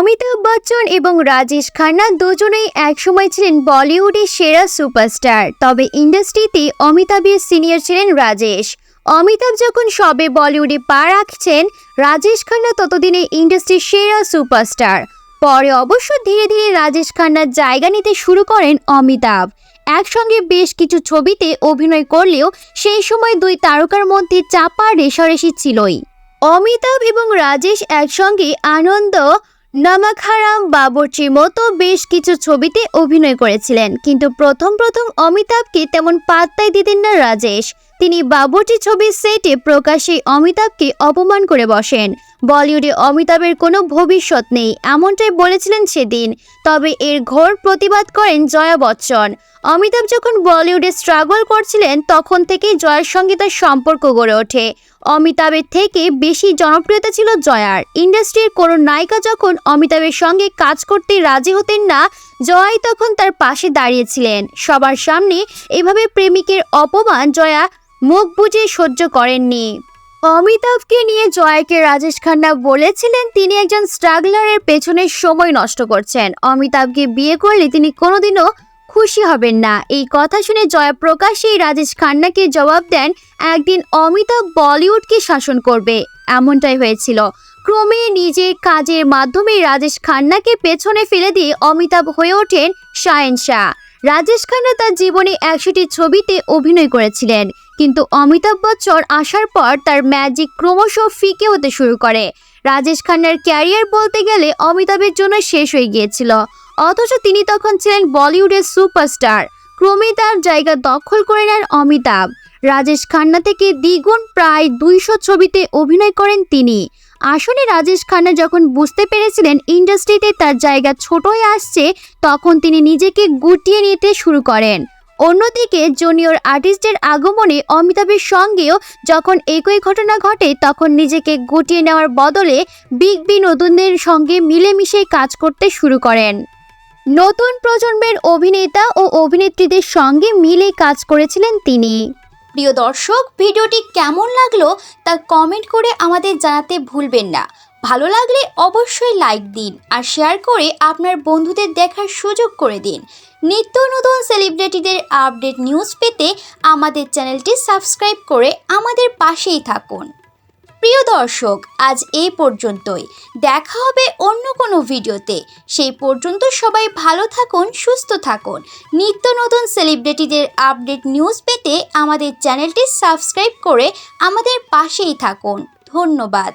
অমিতাভ বচ্চন এবং রাজেশ খান্না দুজনেই একসময় ছিলেন বলিউডের সেরা সুপারস্টার। তবে ইন্ডাস্ট্রিতে অমিতাভের সিনিয়র ছিলেন রাজেশ। অমিতাভ যখন সবে বলিউডে পা রাখছেন, রাজেশ খান্না ততদিনে ইন্ডাস্ট্রির সেরা সুপারস্টার। পরে অবশ্য ধীরে ধীরে রাজেশ খান্নার জায়গা নিতে শুরু করেন অমিতাভ। একসঙ্গে বেশ কিছু ছবিতে অভিনয় করলেও সেই সময় দুই তারকার মধ্যে চাপা রেশারেশি ছিলই। অমিতাভ এবং রাজেশ একসঙ্গে আনন্দ নমখারাম বাবরচির মতো বেশ কিছু ছবিতে অভিনয় করেছিলেন। কিন্তু প্রথম প্রথম অমিতাভকে তেমন পাত্তাই দিতেন না রাজেশ। তিনি বাবরচি ছবির সেটে প্রকাশ্যে অমিতাভকে অপমান করে বসেন। বলিউডে অমিতাভের কোনো ভবিষ্যৎ নেই, এমনটাই বলেছিলেন সেদিন। তবে এর ঘোর প্রতিবাদ করেন জয়া বচ্চন। অমিতাভ যখন বলিউডে স্ট্রাগল করছিলেন, তখন থেকেই জয়ের সঙ্গে তার সম্পর্ক গড়ে ওঠে। অমিতাভের থেকে বেশি জনপ্রিয়তা ছিল জয়ার। ইন্ডাস্ট্রির কোনো নায়িকা যখন অমিতাভের সঙ্গে কাজ করতে রাজি হতেন না, জয়াই তখন তার পাশে দাঁড়িয়েছিলেন। সবার সামনে এভাবে প্রেমিকের অপমান জয়া মুখ বুজে সহ্য করেননি। অমিতাভকে নিয়ে জয়াকে রাজেশ খান্না বলেছিলেন, তিনি একজন স্ট্রাগলারের পেছনে সময় নষ্ট করছেন। অমিতাভকে বিয়ে করলে তিনি কোনোদিনও খুশি হবেন না। এই কথা শুনে জয়া প্রকাশ্যেই রাজেশ খান্নাকে জবাব দেন, একদিন অমিতাভ বলিউডকে শাসন করবে। এমনটাই হয়েছিল। ক্রমে নিজের কাজের মাধ্যমে রাজেশ খান্নাকে পেছনে ফেলে দিয়ে অমিতাভ হয়ে ওঠেন শায়েন শাহ। রাজেশ খান্না তার জীবনে একশোটি ছবিতে অভিনয় করেছিলেন। কিন্তু অমিতাভ বচ্চন আসার পর তার ম্যাজিক ক্রমশ ফিকে হতে শুরু করে। রাজেশ খান্নার ক্যারিয়ার বলতে গেলে অমিতাভের জন্য শেষ হয়ে গিয়েছিল। অথচ তিনি তখন ছিলেন বলিউডের সুপারস্টার ক্রমেই তার জায়গা দখল করে নেন অমিতাভ। রাজেশ খান্না থেকে দ্বিগুণ প্রায় দুইশো ছবিতে অভিনয় করেন তিনি। আসলে রাজেশ খান্না যখন বুঝতে পেরেছিলেন ইন্ডাস্ট্রিতে তার জায়গা ছোট হয়ে আসছে, তখন তিনি নিজেকে গুটিয়ে নিতে শুরু করেন। অন্যদিকে জুনিয়র আর্টিস্টের আগমনে অমিতাভের সঙ্গেও যখন একই ঘটনা ঘটে, তখন নিজেকে গুটিয়ে নেওয়ার বদলে বিগ বি নতুনদের সঙ্গে মিলেমিশে কাজ করতে শুরু করেন। নতুন প্রজন্মের অভিনেতা ও অভিনেত্রীদের সঙ্গে মিলে কাজ করেছিলেন তিনি। প্রিয় দর্শক, ভিডিওটি কেমন লাগল তা কমেন্ট করে আমাদের জানাতে ভুলবেন না। ভালো লাগলে অবশ্যই লাইক দিন আর শেয়ার করে আপনার বন্ধুদের দেখার সুযোগ করে দিন। নিত্য নতুন সেলিব্রিটিদের আপডেট নিউজ পেতে আমাদের চ্যানেলটি সাবস্ক্রাইব করে আমাদের পাশেই থাকুন। প্রিয় দর্শক, আজ এই পর্যন্তই। দেখা হবে অন্য কোনো ভিডিওতে। সেই পর্যন্ত সবাই ভালো থাকুন, সুস্থ থাকুন। নিত্য নতুন সেলিব্রিটিদের আপডেট নিউজ পেতে আমাদের চ্যানেলটি সাবস্ক্রাইব করে আমাদের পাশেই থাকুন। ধন্যবাদ।